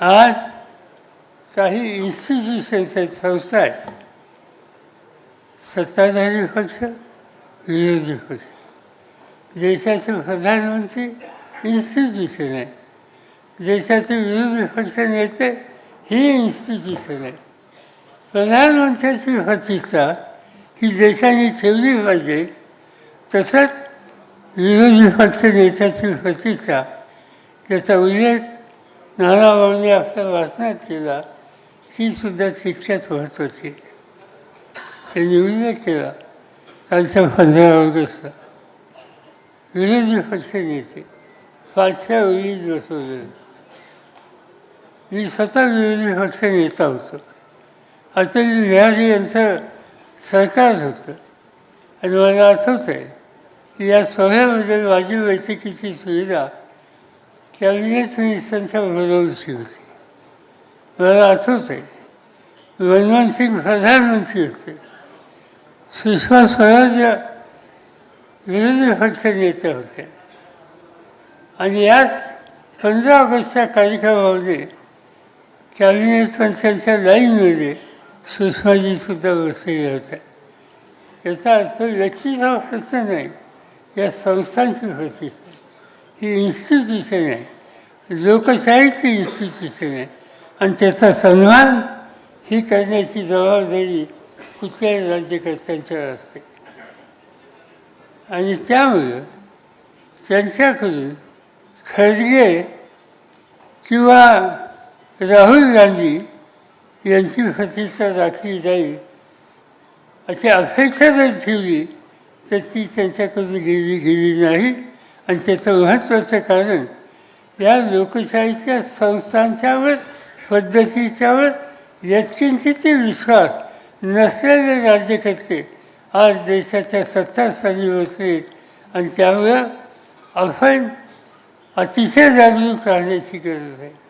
आज काही इन्स्टिट्यूशन्स आहेत संस्था आहेत. सत्ताधारी पक्ष विरोधी पक्ष. देशाचे प्रधानमंत्री इन्स्टिट्यूशन आहे देशाचे विरोधी पक्ष नेते ही इन्स्टिट्यूशन आहे प्रधानमंत्र्याची प्रतिष्ठा ही देशाने ठेवली पाहिजे. तसंच विरोधी पक्ष नेत्याची प्रतिष्ठा याचा उल्लेख नानाभाऊंनी आपल्या वाचनात केला ती सुद्धा तितक्याच महत्त्वाची त्यांनी उल्लेख केला. कालच्या पंधरा ऑगस्टला विरोधी पक्ष नेते. पाचव्या वेळी बसवलेले मी स्वतः विरोधी पक्ष नेता होतो. आता बिहारी यांचं सरकार होतं. आणि मला आठवत आहे की या सोहळ्यामध्ये माझी बैठकीची सुविधा कॅबिनेट मिनिस्टरांच्या बरोबरची होती मला आठवत आहे. मनमोहन सिंग प्रधानमंत्री होते. सुषमा स्वराज विरोधी पक्ष नेत्या होत्या आणि याच पंधरा ऑगस्टच्या कार्यक्रमामध्ये कॅबिनेट मंत्र्यांच्या लाईनमध्ये सुषमाजीसुद्धा बसलेल्या होत्या याचा अर्थ व्यक्तीचा प्रश्न नाही या संस्थांची प्रतिष्ठा ही इन्स्टिट्यूशन आहे. लोकशाहीची इन्स्टिट्यूशन आहे. आणि त्याचा सन्मान ही करण्याची जबाबदारी कुठल्याही राज्यकर्त्यांच्यावर असते. आणि त्यामुळं त्यांच्याकडून खरगे किंवा राहुल गांधी यांची प्रतिष्ठा राखली जाईल अशी अपेक्षा जर ठेवली तर ती त्यांच्याकडून गेली गेली नाही. आणि त्याचं महत्त्वाचं कारण या लोकशाहीच्या संस्थांच्यावर पद्धतीच्यावर यत्किंचितही विश्वास नसलेले राज्यकर्ते आज देशाच्या सत्तास्थानी बसले आणि त्यामुळं आपण अतिशय जागरूक राहण्याची गरज आहे.